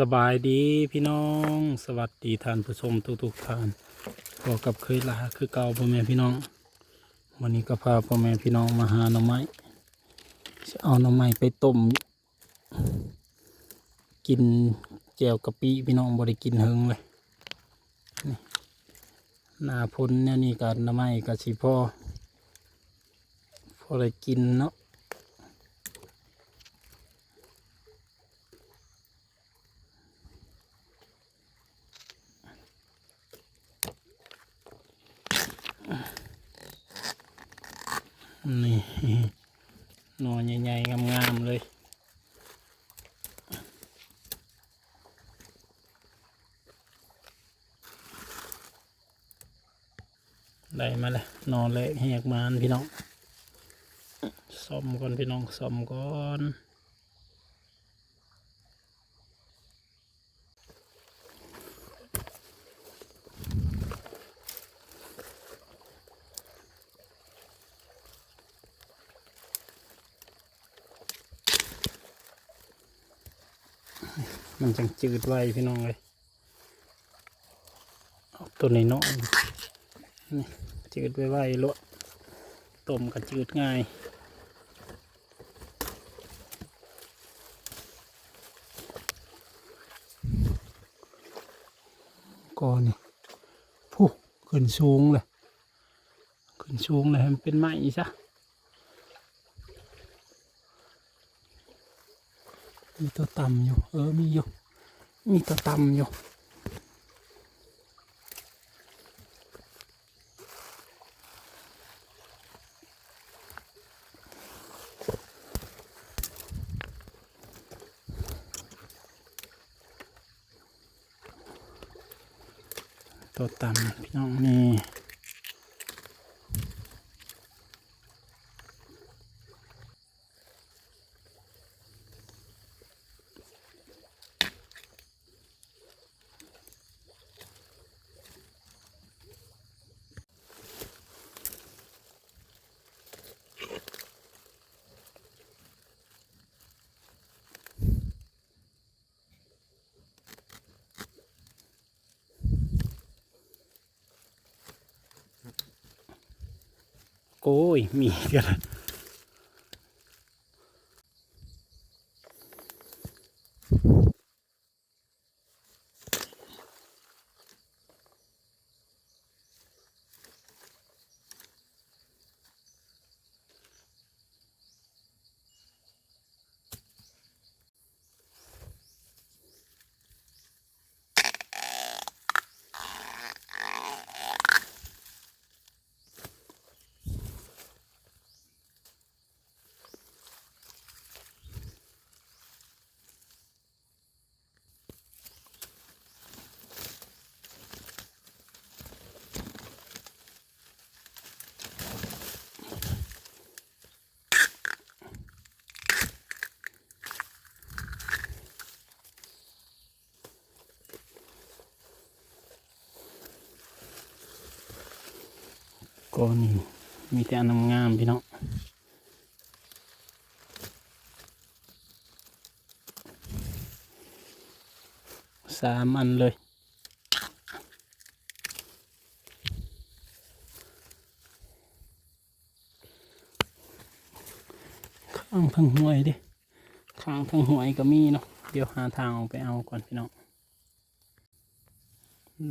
สบายดีพี่น้องสวัสดีท่านผู้ชมทุกๆท่านพอกับเคยลาคือเก่าพ่อแม่พี่น้อง วันนี้ก็พาพ่อแม่พี่น้องมาหาหน่อไม้จะเอาหน่อไม้ไปต้ม กินแจวกะปิพี่น้องบริกินเฮงเลยนี่หน้าพ้นเนี่ยนี่กับหน่อไม้กับสีพ่อพอได้กินเนาะ นี่หนอนใหญ่ๆงามๆเลย ได้มาเลยนอนเลยแหกมานพี่น้องซ่อมก่อนพี่น้องซ่อมก่อนมันจังจืดไว้พี่น้องเลยเอาตัวนี้เนาะ นี่จืดไว้ไว้ลวต้มก็จืดง่ายก็นี่ผู้ขึ้นสูงเลยขึ้นสูงเลยมันเป็นไม้ซะมีตัวต่ำอยู่ เออ มีอยู่ มีตัวต่ำอยู่ ตัวต่ำพี่น้องนี่ โอ้ยมีกัน ก็นี่มีแต่อันงามพี่น้องสามอันเลย ข้างทางห่วยดิ ข้างทางห่วยก็มีเนาะ เดี๋ยวหาทางออกไปเอาก่อนพี่น้อง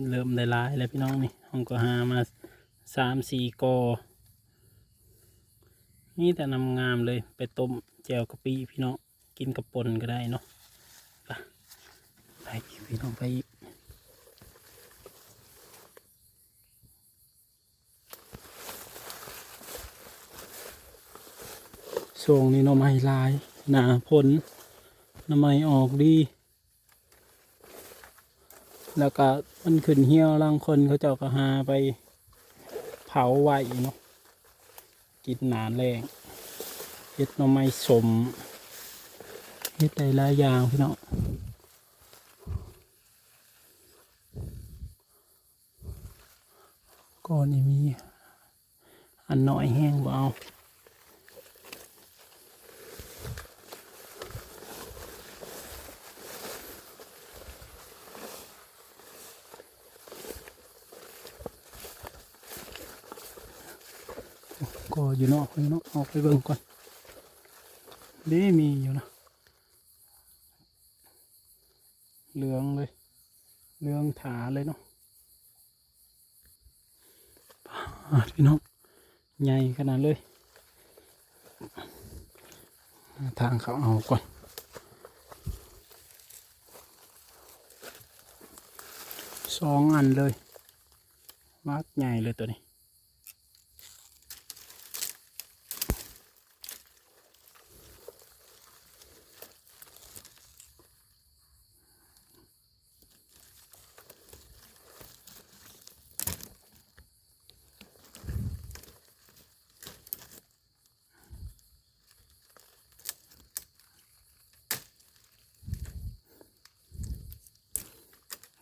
เริ่มได้ลายแล้วพี่น้องนี่ห้องก็หามา สามสี่กอ นี่แต่นำงามเลยไปต้มแจวกะปิพี่น้องกินกับปนก็ได้เนาะไปอีกพี่น้องไปอีกช่วงนี้น่อไม้ลาย หนาผลน่อไม้ออกดี แล้วก็มันขึ้นเหี่ยวล่างคนเขาเจ้าก็หาไป เผาไว้เนาะกินหนานแรงเฮ็ดหน่อไม้สมเฮ็ดได้หลายอย่างพี่น้องก็นี่มีอันน้อยแห้งบ่เอา ก็อยู่นอกอยู่นอกออกไปเบิ่งก่อนด้มีอยู่นะ เหลืองเลย เหลืองถาเลยเนาะพี่น้องใหญ่ขนาดเลย ทางเขาเอาก่อนสองอันเลยมากใหญ่เลยตัวนี้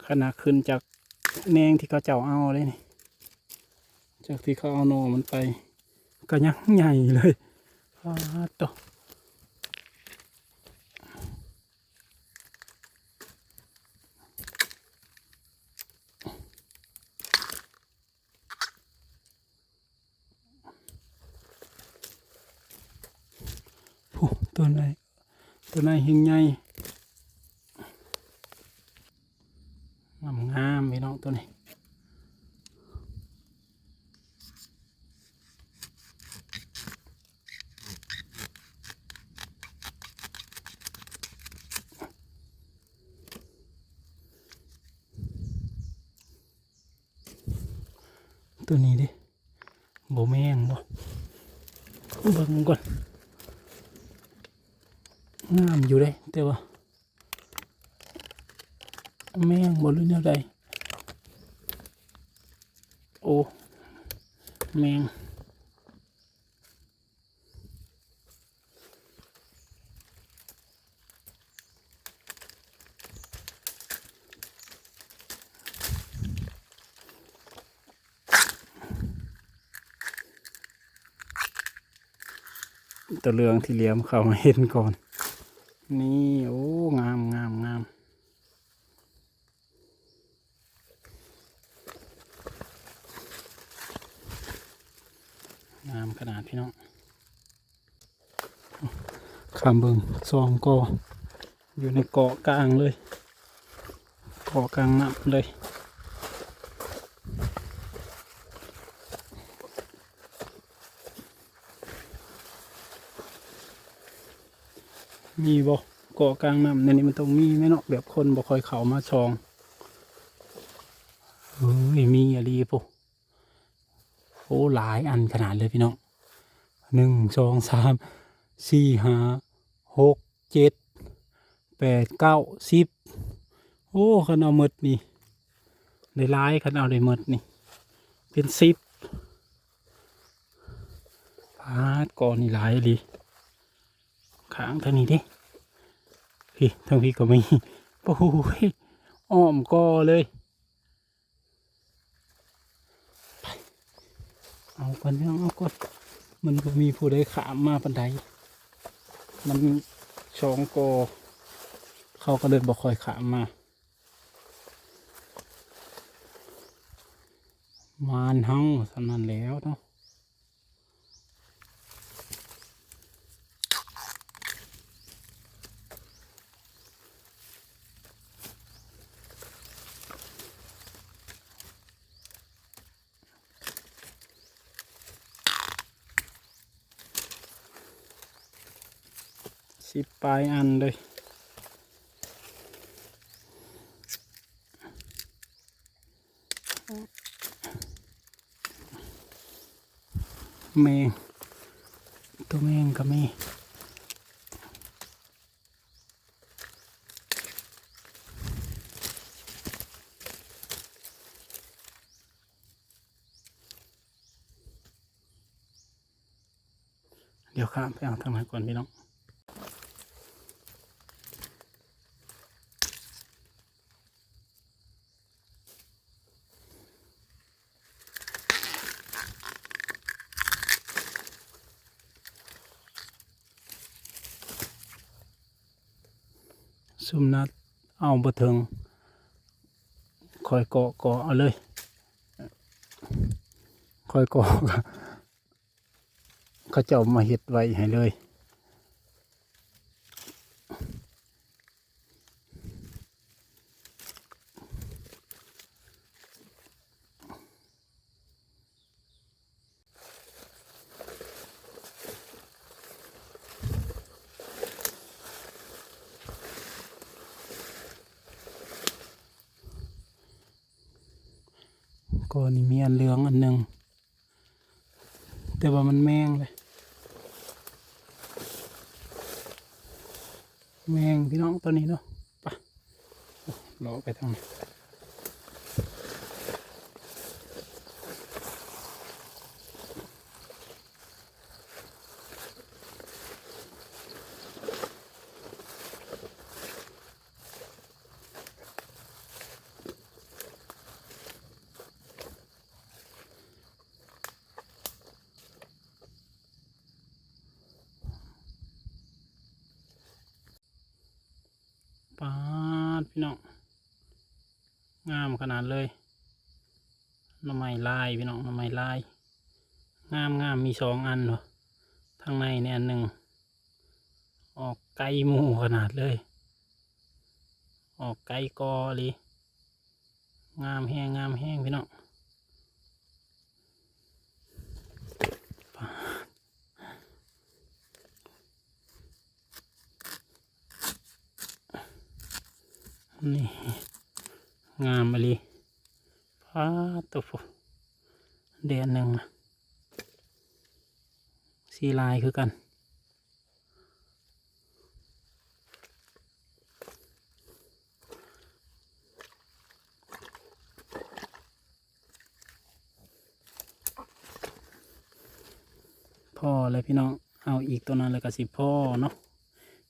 ขนาดขึ้นจากแนงที่เขาเจ้าเอาเลยนี่จากที่เขาเอาโนมันไป ก็ยังใหญ่เลยอ้าวตวผู้ตัวไหนตัวไหนหิงใหญ่ งามงามๆพี่น้องตัวนี้ ตัวนี้ดิโบแมงบ่เบิ่งก่อนงามอยู่เลยแต่ว่าแม่งบ่รู้แนวใดโอ้แมง ตัวเรืองที่เลี่ยมเข้ามาเห็นก่อน นี่โอ้งามงามงามงามขนาดพี่น้องคำเบิงซองกออยู่ในเกาะกลางเลย เกาะกลางน้ำเลย มีบ่เกาะกลางน้ำในนี้มันต้องมีไหมเนาะแบบคนบ่คอยเขามาชองเฮ้ยมีอะไรปุ๊โอ้หลายอันขนาดเลยพี่น้องหนึ่งสองสามสี่ห้าหกเจ็ดแปดเก้าสิบโอ้ขันเอาหมดนี่ได้หลายขันเอาได้หมดนี่ เป็นสิบพาดก่อนนี่หลายดี ขางเท่านี้เดิพี่ทั้งพี่ก็มีโอ้โหอ้อมกอเลยเอาก่อนเรื่องเอาก่อนมันก็มีผู้ใดขามมาปันไดมันสองกอเขาก็เลยบอกคอยขามมา มานเฮาสำนันแล้วเนาะ สิบปลายอันเลยแมงตัวแมงก็มีเดี๋ยวข้ามไปเอาทางไหนก่อนพี่น้อง ซุมนัดเอาบะเทิงคอยเกาะเกาะเอาเลยคอยเกาะเขาเจ้ามาเห็ดไว้ให้เลย ก็นี่มีอันเหลืองอันหนึ่งแต่ว่ามันแมงเลยแมงพี่น้องตัวนี้เนาะไปะรอไปทางนี้ พี่น้อง งามขนาดเลยน้ำไม้ลายพี่น้องน้ำไม้ลาย งามงามมีสองอันเหรอทางในเนี่ยอันหนึ่ง ออกไกลหมูขนาดเลย ออกไกลกอเลยงามแห้งงามแห้งพี่น้อง นี่ งามเลยพาตัวฟูเดือนหนึ่งนะสีลายคือกัน พ่อเลยพี่น้อง เอาอีกตัวนั้นเลยก็สิพ่อเนาะ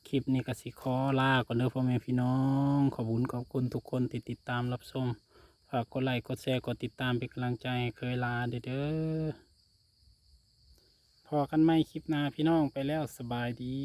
คลิปนี้ก็สิขอลาก่อนเด้อพ่อแม่พี่น้อง ขอบคุณขอบคุณทุกคนที่ติดตามรับชมฝากกดไลค์กดแชร์กดติดตามเป็นกำลังใจเคยลาเด้อเด้อพอกันไหมคลิปหน้าพี่น้องไปแล้วสบายดี